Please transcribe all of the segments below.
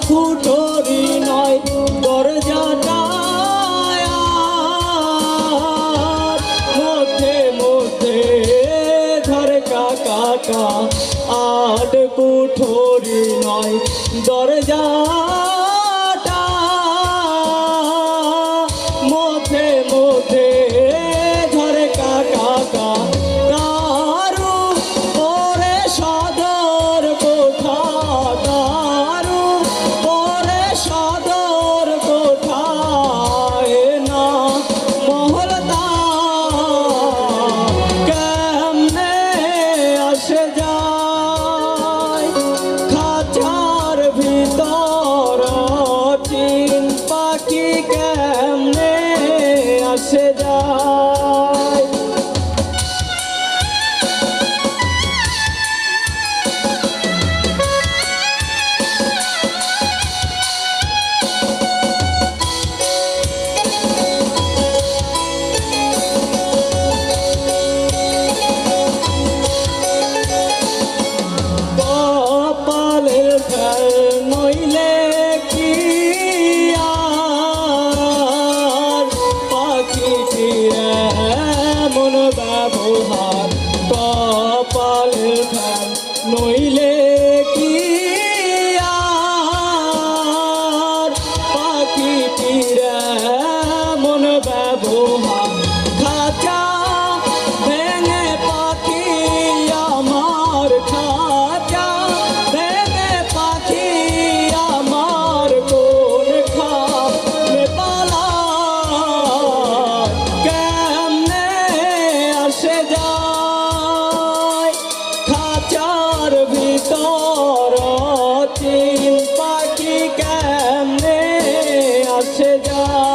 খুঁটরি নয় দরজাটা মধ্যে মধ্যে ধরে কাকা আট কুঠরি নয় দরজা পীড়া মন বাবু more.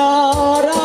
प्यारा